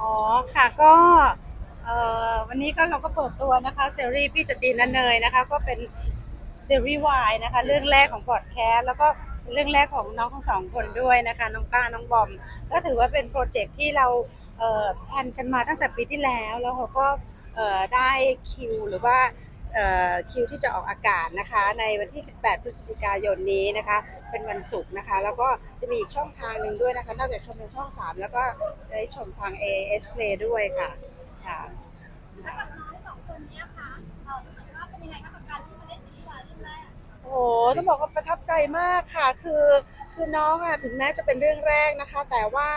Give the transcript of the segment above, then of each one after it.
อ๋อค่ะก็วันนี้ก็เราก็เปิดตัวนะคะซีรีส์พี่จตีนันเนยนะคะ ก็เป็นซีรีส์วายนะคะ เรื่องแรกของบอดแคสต์แล้วก็เรื่องแรกของน้องทั้งสองคนด้วยนะคะ น้องป้าน้องบอม ก็ถือว่าเป็นโปรเจกต์ที่เราแพลนกันมาตั้งแต่ปีที่แล้ว แล้วเราก็ได้คิวหรือว่า คิวที่จะออกอากาศนะคะ ในวันที่ 18 พฤศจิกายนนี้นะคะ เป็นวันศุกร์นะคะ แล้วก็จะมีอีกช่องทางหนึ่งด้วยนะคะ นอกจากชมทางช่อง 3 แล้วก็ได้ชมทาง AS Play ด้วยค่ะค่ะแล้วกับน้องสองคนเนี้ยค่ะเรารู้สึกว่าเป็นยังไงบ้างกับการที่มาเล่นซีรีส์วายเรื่องแรกโอ้โหต้องบอกว่าประทับใจมากค่ะ คือคือน้องอะถึงแม้จะเป็นเรื่องแรกนะคะ แต่ว่า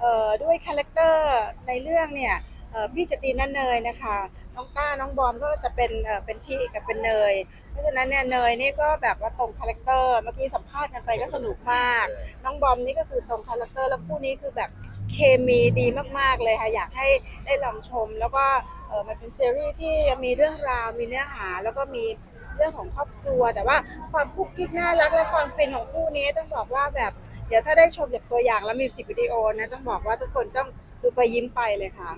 เอ่อด้วยคาแรคเตอร์ในเรื่องเนี่ยเอ่อ พี่จตีนันเนยนะคะน้องต้าน้องบอมก็จะเป็นเป็นพี่กับเป็นเนย เพราะฉะนั้นเนี่ยเนยนี่ก็แบบว่าตรงคาแรคเตอร์เมื่อกี้สัมภาษณ์กันไปก็สนุกมาก น้องบอมนี่ก็คือตรงคาแรคเตอร์แล้วคู่นี้คือแบบเคมีดีมากๆเลยค่ะอยากให้ได้ลองชม แล้วก็มันเป็นซีรีส์ที่มีเรื่องราวมีเนื้อหาแล้วก็มีเรื่องของครอบครัว แต่ว่าความคุกกิ๊กน่ารักและความฟินของคู่นี้ต้องบอกว่าแบบเดี๋ยวถ้าได้ชมจากตัวอย่างแล้วมิวสิกวิดีโอนะต้องบอกว่าทุกคนต้องดูไปยิ้มไปเลยค่ะ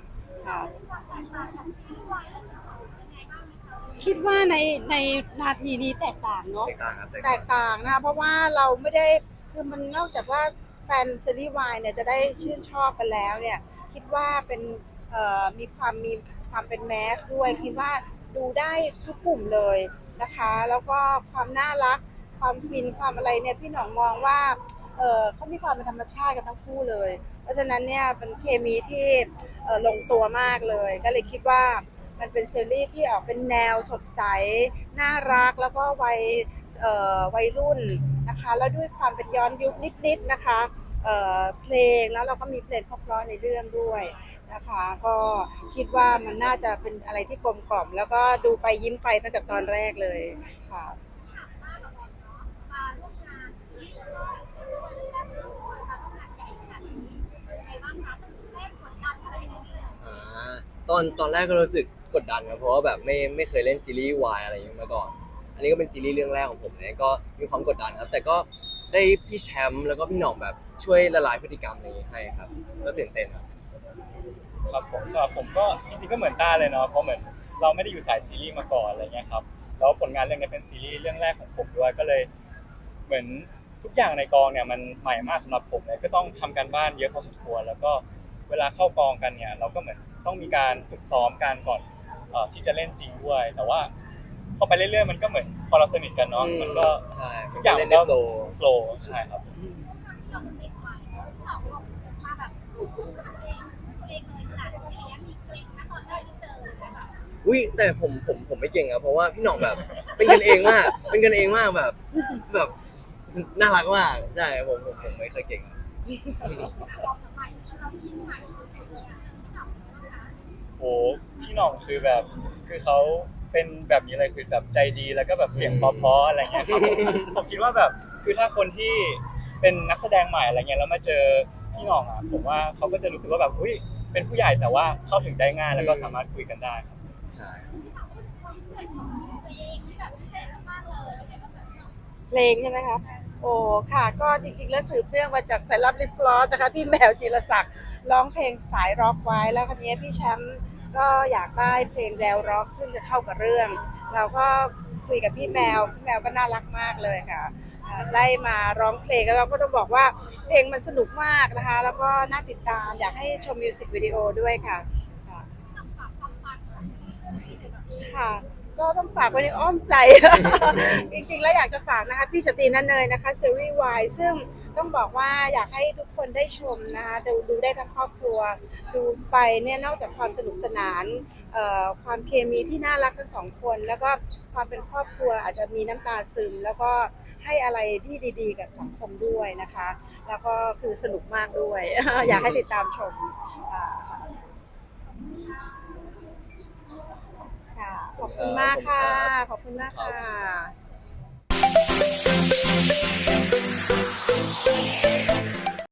ค่ะความแตกต่างของซีรีส์วายเรื่องอื่นเป็นยังไงบ้างไหมคะคิดว่าในในนาทีนี้แตกต่างเนาะแตกต่างครับแตกต่างนะคะเพราะว่าเราไม่ได้คือมันนอกจากว่าแฟนซีรีส์วายเนี่ยจะได้ชื่นชอบกันแล้วเนี่ย คิดว่าเป็นเอ่อมีความมีความเป็นแมสด้วยคิดว่าดูได้ทุกกลุ่มเลยนะคะ แล้วก็ความน่ารัก ความฟินความอะไรเนี่ยพี่หนองมองว่า เออเขามีความเป็นธรรมชาติกันทั้งคู่เลย เพราะฉะนั้นเนี่ยเป็นเคมีที่เออลงตัวมากเลย ก็เลยคิดว่ามันเป็นซีรีส์ที่ออกเป็นแนวสดใส น่ารักแล้วก็วัยเอ่อวัยรุ่นนะคะ แล้วด้วยความเป็นย้อนยุคนิดๆนะคะเอ่อเพลงแล้วเราก็มีเพลงเพราะๆในเรื่องด้วยนะคะ ก็คิดว่ามันน่าจะเป็นอะไรที่กลมกล่อม แล้วก็ดูไปยิ้มไปตั้งแต่ตอนแรกเลยค่ะ ตอนตอนแรกก็รู้สึกกดดันครับเพราะว่าแบบไม่ไม่เคยเล่นซีรีส์วายอะไรอย่างนี้มาก่อน อันนี้ก็เป็นซีรีส์เรื่องแรกของผมเนี่ยก็มีความกดดันครับ แต่ก็ได้พี่แชมป์แล้วก็พี่หน่องแบบช่วยละลายพฤติกรรมนี้ให้ครับ ก็ตื่นเต้นครับ ครับผมสำหรับผมก็จริงๆก็เหมือนต้าเลยเนาะเพราะเหมือนเราไม่ได้อยู่สายซีรีส์มาก่อนอะไรเงี้ยครับแล้วผลงานเรื่องนี้เป็นซีรีส์เรื่องแรกของผมด้วยก็เลย เหมือนทุกอย่างในกองเนี่ยมันใหม่มากสำหรับผมเลยก็ต้องทำการบ้านเยอะพอสมควรแล้วก็เวลาเข้ากองกันเนี่ยเราก็เหมือน ต้องมีการฝึกซ้อมกันก่อนเอ่อที่จะเล่นจริงด้วย แต่ว่าพอไปเรื่อยๆมันก็เหมือนพอเราสนิทกันเนาะอืมมันก็ใช่ทุกอย่างเล่มันนได้ก็โฟลโฟลว์ใช่ครับที่เราเป็นเด็กใหม่ที่เราลงมาแบบทำเองเองเลยขนาดนี้มีเกรงนะตอนแรกที่เจอเลยแบบอุ้ยแต่ผมผมผมไม่เก่งครับเพราะว่าพี่หน่องแบบ เป็นกันเองมากเป็นกันเองมากแบบแบบน่ารักมากใช่ผมผมผมไม่เคยเก่ง โอ้พี่หน่องคือแบบ คือเขาเป็นแบบนี้เลยคือแบบใจดีแล้วก็แบบเสียงเพราะๆอะไรเงี้ยครับผมผมคิดว่าแบบคือถ้าคนที่เป็นนักแสดงใหม่อะไรเงี้ยแล้วมาเจอพี่หน่องอะผมว่าเขาก็จะรู้สึกว่าแบบอุ้ยเป็นผู้ใหญ่แต่ว่าเข้าถึงได้ง่ายแล้วก็สามารถคุยกันได้ครับใช่ที่ถามว่าความพิเศษของตัวเองที่แบบพิเศษมากๆเลยเป็นไงบ้างคะเพลงใช่ไหมคะ โอ้ค่ะก็จริงๆ แล้วสืบเนื่องมาจากสายลับลิฟลอสนะคะพี่แมวจิรศักดิ์ร้องเพลงสายร็อกไว้แล้วคราวนี้พี่แชมป์ก็อยากได้เพลงแนวร็อกขึ้นจะเข้ากับเรื่อง เราก็คุยกับพี่แมวพี่แมวก็น่ารักมากเลยค่ะได้มาร้องเพลงแล้วเราก็ต้องบอกว่าเพลงมันสนุกมากนะคะ แล้วก็น่าติดตามอยากให้ชมมิวสิกวิดีโอด้วยค่ะค่ะ ก็ต้องฝากไว้ในอ้อมใจ จริงๆ แล้วอยากจะฝากนะคะพี่ชตีนันเนยนะคะซีรีส์วายซึ่งต้องบอกว่าอยากให้ทุกคนได้ชมนะคะดูดูได้ทั้งครอบครัว ดูไปเนี่ยนอกจากความสนุกสนานความเคมีที่น่ารักทั้งสองคน แล้วก็ความเป็นครอบครัวอาจจะมีน้ำตาซึม แล้วก็ให้อะไรที่ดีๆ กับสังคมด้วยนะคะ แล้วก็คือสนุกมากด้วย อยากให้ติดตามชมค่ะ คุณมากค่ะ ขอบคุณมากค่ะ